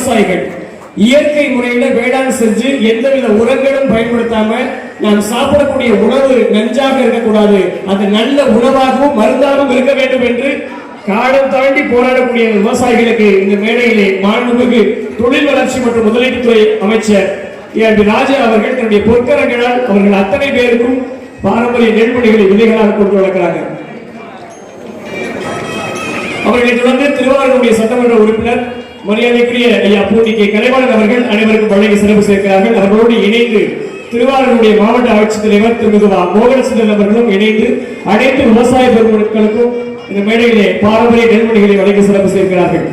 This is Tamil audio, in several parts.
விவசாயிகள். இயற்கை முறையில வேளாண் செஞ்சு எந்தவித உரங்களும் பயன்படுத்தாம நாம் சாப்பிடக்கூடிய உணவு நஞ்சாக இருக்கக்கூடாது. அது நல்ல உணவாகவும் மருந்தாகவும் இருக்க வேண்டும் என்று காலம் தாண்டி போராடக்கூடிய விவசாயிகளுக்கு இந்த மேடையிலே மாண்புமிகு தொழில் வளர்ச்சி மற்றும் முதலீட்டுத்துறை அமைச்சர் ஏ. பி. ராஜா அவர்கள் தன்னுடைய பொற்கரங்களால் அவர்கள் அத்தனை பேருக்கும் பாரம்பரிய நெல்மணிகளை விதைகளாக கொண்டு வளர்க்கிறார்கள். அவர்களை தொடர்ந்து திருவாரூருடைய சட்டமன்ற உறுப்பினர் மரியாதைக்குரிய ஐயா பூண்டி கே கலைவாணன் அவர்கள் அனைவருக்கும் வழங்கி சிறப்பு சேர்க்கிறார்கள் அவர்களோடு இணைந்து திருவாரூருடைய மாவட்ட ஆட்சித்தலைவர் திருமிகு வா. மோகனசுந்தரன் அவர்களும் இணைந்து அனைத்து விவசாய பெருமக்களுக்கும் இந்த மேடையிலே பாரம்பரிய நெல்மணிகளை வழங்கி சிறப்பு சேர்க்கிறார்கள்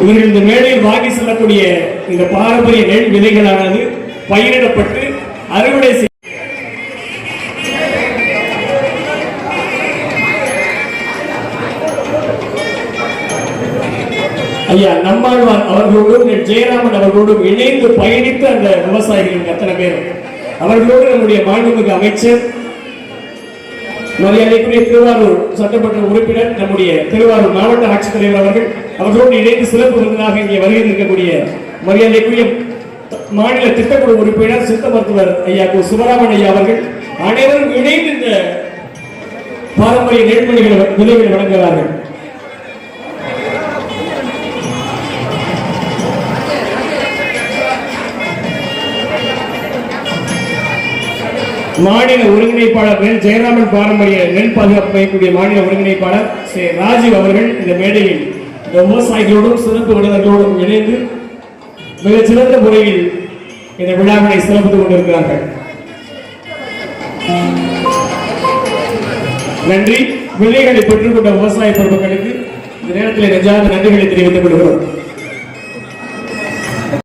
இவர்கள் இந்த மேடையில் வாங்கி செல்லக்கூடிய இந்த பாரம்பரிய நெல் விதைகளானது பயிரிடப்பட்டு அறுவடை ஐயா நம்மாழ்வார் அவர்களோடும் ஜெயராமன் அவர்களோடும் இணைந்து பயணித்த அந்த விவசாயிகள் அத்தனை பேரும் அவர்களோடு நம்முடைய மாண்புமிகு அமைச்சர் மரியாதைக்குரிய திருவாரூர் சட்டமன்ற உறுப்பினர் நம்முடைய திருவாரூர் மாவட்ட ஆட்சித்தலைவர் அவர்கள் அவர்களோடு இணைந்து சிறப்பு விருந்தினாக இங்கே வருகை இருக்கக்கூடிய மரியாதைக்குரிய மாநில திட்டக்குழு உறுப்பினர் சித்த மருத்துவர் ஐயா கு. சுபராமன் ஐயா அவர்கள் அனைவரும் இணைந்து இந்த பாரம்பரிய நெல்மணிகளை விலைகளை வழங்குகிறார்கள். மாநில ஒருங்கிணைப்பாளர் நெல் ஜெயராமன் பாரம்பரிய நெல் பாதுகாப்பு மையக்கூடிய மாநில ஒருங்கிணைப்பாளர் ஸ்ரீ ராஜீவ் அவர்கள் இந்த மேடையில் இந்த விவசாயிகளோடும் சிறப்பு விருந்தினர்களோடும் இணைந்து மிகச் சிறந்த முறையில் இந்த விழாவினை சிறப்பித்துக் கொண்டிருக்கிறார்கள். நன்றி. விலைகளை பெற்றுக்கொண்ட விவசாய பொறுப்புகளுக்கு இந்த நேரத்தில் நெஞ்சார்ந்த நன்றிகளை தெரிவித்துக் கொள்கிறோம்.